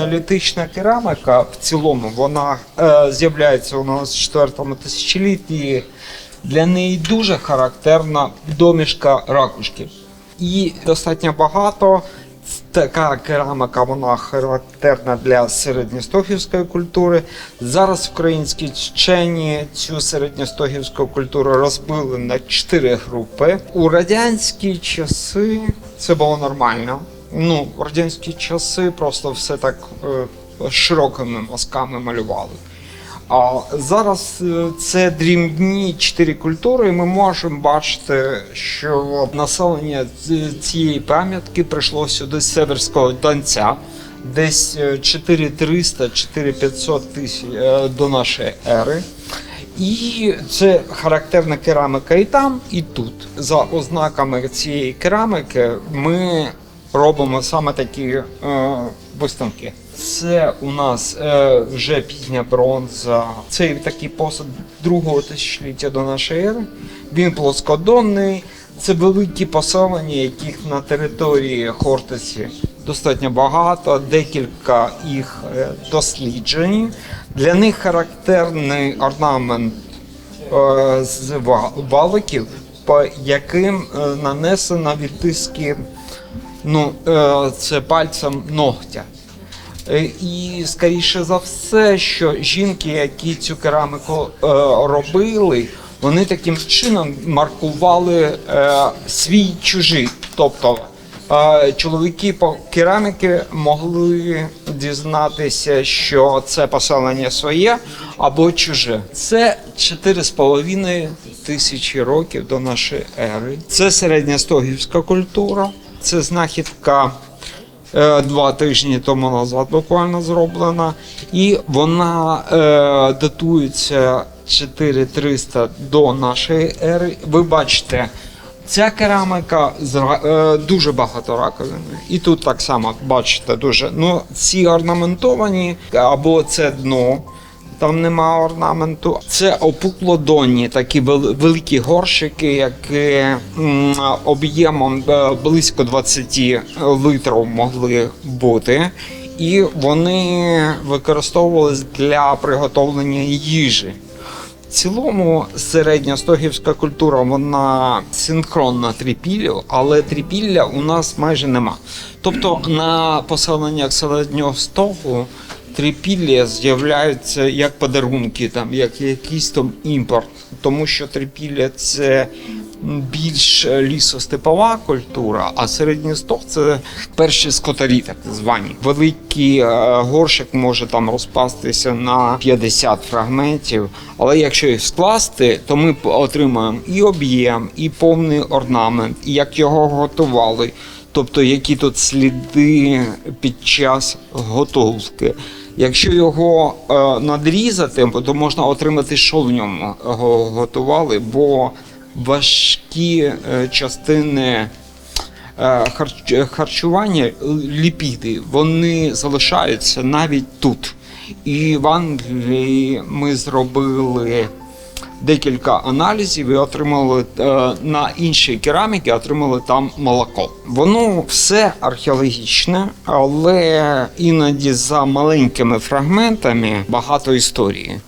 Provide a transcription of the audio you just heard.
Неолітична кераміка в цілому вона е, з'являється у нас в четвертому тисячолітті. Для неї дуже характерна домішка ракушки. І достатньо багато. Така кераміка вона характерна для середньостохівської культури. Зараз українські вчені цю середньостохівську культуру розбили на чотири групи. У радянські часи це було нормально. Ну, радянські часи просто все так е, широкими мазками малювали. А зараз е, це дрібні чотири культури, і ми можемо бачити, що населення цієї пам'ятки прийшло сюди з Северського Донця, десь е, 4300-4500 тисяч е, до нашої ери. І це характерна кераміка і там, і тут. За ознаками цієї кераміки ми робимо саме такі е, виставки. Це у нас е, вже пізня бронза. Це такий посуд другого тисячоліття до нашої ери. Він плоскодонний. Це великі поселення, яких на території Хортиці достатньо багато, декілька їх е, досліджені. Для них характерний орнамент е, з ва- валиків, по яким е, нанесено відтиски ну, е, це пальцем ногтя. Е, І скоріше за все, що жінки, які цю кераміку е, робили, вони таким чином маркували свій чужий. Тобто чоловіки по кераміки могли дізнатися, що це поселення своє або чуже. Це 4,5 тисячі років до нашої ери. Це середньостогівська культура, це знахідка е, два тижні тому назад буквально зроблена, і вона е, датується 4300 до нашої ери. Ви бачите, ця кераміка зра- е, дуже багато раковини. І тут так само бачите дуже. Ну, ці орнаментовані або це дно. Там нема орнаменту. Це опуклодонні, такі великі горщики, які об'ємом е, близько 20 литрів могли бути. І вони використовувались для приготовлення їжі. В цілому середньостогівська культура вона синхронна трипіллю, але трипілля у нас майже нема. Тобто на поселеннях середнього стогу трипілля з'являються як подарунки, там як якийсь там імпорт, тому що трипілля це більш лісостепова культура, а середній стог це перші скотарі, так звані. Великий е, горщик може там розпастися на 50 фрагментів. Але якщо їх скласти, то ми отримаємо і об'єм, і повний орнамент, і як його готували. Тобто, які тут сліди під час готовки. Якщо його е, надрізати, то можна отримати, що в ньому готували, бо важкі е, частини е, харч- харчування, ліпіди, вони залишаються навіть тут. І в Англії ми зробили декілька аналізів і отримали е, на іншій кераміки, отримали там молоко. Воно все археологічне, але іноді за маленькими фрагментами багато історії.